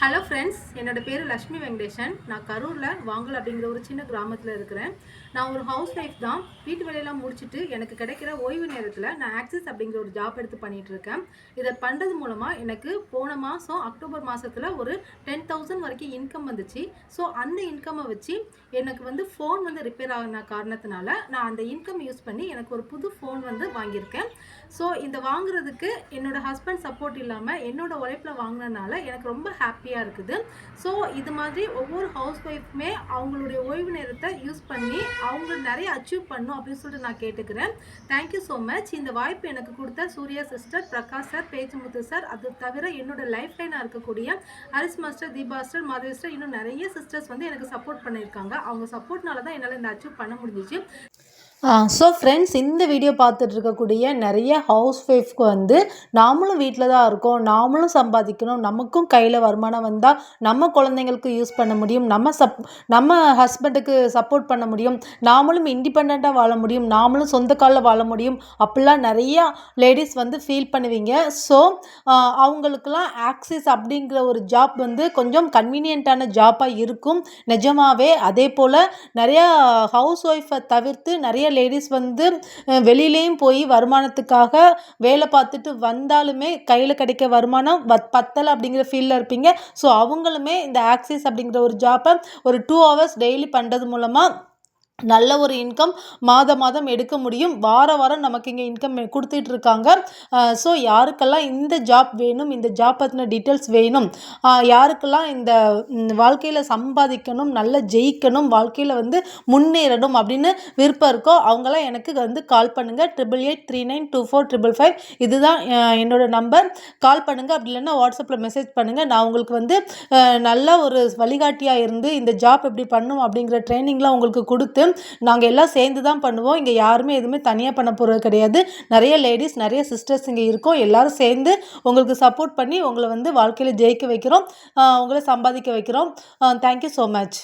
Hello friends என்னோட பேர் லக்ஷ்மி வெங்கடேஷன் நான் கரூரில் வாங்கல் அப்படிங்கிற ஒரு சின்ன கிராமத்தில் இருக்கிறேன். நான் ஒரு ஹவுஸ் ஒய்ஃப் தான். வீட்டு வேலையெல்லாம் முடிச்சுட்டு எனக்கு கிடைக்கிற ஓய்வு நேரத்தில் நான் ஆக்சிஸ் அப்படிங்கிற ஒரு ஜாப் எடுத்து பண்ணிகிட்ருக்கேன் இருக்கேன். இதை பண்ணுறது மூலமாக எனக்கு போன மாதம் அக்டோபர் மாதத்தில் ஒரு டென் தௌசண்ட் வரைக்கும் இன்கம் வந்துச்சு. ஸோ அந்த இன்கம்மை வச்சு எனக்கு வந்து ஃபோன் வந்து ரிப்பேர் ஆகின காரணத்தினால நான் அந்த இன்கம் யூஸ் பண்ணி எனக்கு ஒரு புது ஃபோன் வந்து வாங்கியிருக்கேன். ஸோ இந்த வாங்குறதுக்கு என்னோடய ஹஸ்பண்ட் சப்போர்ட் இல்லாமல் என்னோடய உழைப்பில் வாங்கினதுனால எனக்கு ரொம்ப ஹாப்பி ஹாப்பியாக இருக்குது. ஸோ இது மாதிரி ஒவ்வொரு ஹவுஸ் ஒய்ஃப்மே அவங்களுடைய ஓய்வு நேரத்தை யூஸ் பண்ணி அவங்க நிறைய அச்சீவ் பண்ணும் அப்படின்னு சொல்லிட்டு நான் கேட்டுக்கிறேன். தேங்க்யூ ஸோ மச் இந்த வாய்ப்பு எனக்கு கொடுத்த Surya sister Prakash sir Pechimuthu sir அது தவிர என்னோட லைஃப் லைனாக இருக்கக்கூடிய ஹரிஸ் மாஸ்டர் தீபாஸ்டர் மாதவிஸ்டர் இன்னும் நிறைய சிஸ்டர்ஸ் வந்து எனக்கு சப்போர்ட் பண்ணியிருக்காங்க. அவங்க சப்போர்ட்னால தான் என்னால் இந்த அச்சீவ் பண்ண முடிஞ்சிச்சு. ஸோ ஃப்ரெண்ட்ஸ் இந்த வீடியோ பார்த்துட்டு இருக்கக்கூடிய நிறைய ஹவுஸ் ஒய்ஃப்க்கு வந்து நாமளும் வீட்டில் தான் இருக்கோம். நாமளும் சம்பாதிக்கணும். நமக்கும் கையில் வருமானம் வந்தால் நம்ம குழந்தைங்களுக்கு யூஸ் பண்ண முடியும். நம்ம சப் நம்ம ஹஸ்பண்டுக்கு சப்போர்ட் பண்ண முடியும். நாமளும் இண்டிபெண்ட்டாக வாழ முடியும். நாமளும் சொந்த காலில் வாழ முடியும். அப்படிலாம் நிறையா லேடிஸ் வந்து ஃபீல் பண்ணுவீங்க. ஸோ அவங்களுக்கெல்லாம் ஆக்சிஸ் அப்படிங்கிற ஒரு ஜாப் வந்து கொஞ்சம் கன்வீனியண்ட்டான ஜாப்பாக இருக்கும். நிஜமாகவே அதே போல் நிறையா ஹவுஸ் ஒய்ஃபை தவிர்த்து நிறைய லேடிஸ் வந்து வெளியிலேயும் போய் வருமானத்துக்காக வேலை பார்த்துட்டு வந்தாலுமே கையில் கிடைக்க வருமானம் பத் பத்தலை அப்படிங்கிற ஃபீலில் இருப்பீங்க. ஸோ அவங்களுமே இந்த ஆக்சிஸ் அப்படிங்கிற ஒரு ஜாப்பை ஒரு டூ ஹவர்ஸ் டெய்லி பண்ணுறது மூலமாக நல்ல ஒரு இன்கம் மாதம் மாதம் எடுக்க முடியும். வார வாரம் நமக்கு இங்கே இன்கம் கொடுத்துட்டு இருக்காங்க ஸோ யாருக்கெல்லாம் இந்த ஜாப் வேணும் இந்த ஜாப் பற்றின டீட்டெயில்ஸ் வேணும் யாருக்கெல்லாம் இந்த வாழ்க்கையில் சம்பாதிக்கணும் நல்லா ஜெயிக்கணும் வாழ்க்கையில் வந்து முன்னேறணும் அப்படின்னு விருப்பம் இருக்கோ அவங்களாம் எனக்கு வந்து கால் பண்ணுங்கள் triple eight three nine two four triple five இதுதான் என்னோடய நம்பர் கால் பண்ணுங்கள் அப்படி இல்லைன்னா வாட்ஸ்அப்பில் மெசேஜ் பண்ணுங்கள் நான் உங்களுக்கு வந்து நல்ல ஒரு வழிகாட்டியாக இருந்து இந்த ஜாப் எப்படி பண்ணும் அப்படிங்கிற ட்ரைனிங்லாம் உங்களுக்கு கொடுத்து நாங்கள் எல்லாம் சேர்ந்து தான் பண்ணுவோம். இங்கே யாருமே எதுவுமே தனியாக பண்ண போகிறது கிடையாது. நிறைய லேடிஸ் நிறைய சிஸ்டர்ஸ் இங்கே இருக்கோம். எல்லாரும் சேர்ந்து உங்களுக்கு சப்போர்ட் பண்ணி உங்களை வந்து வாழ்க்கையில் ஜெயிக்க வைக்கிறோம். உங்களை சம்பாதிக்க வைக்கிறோம். Thank you so much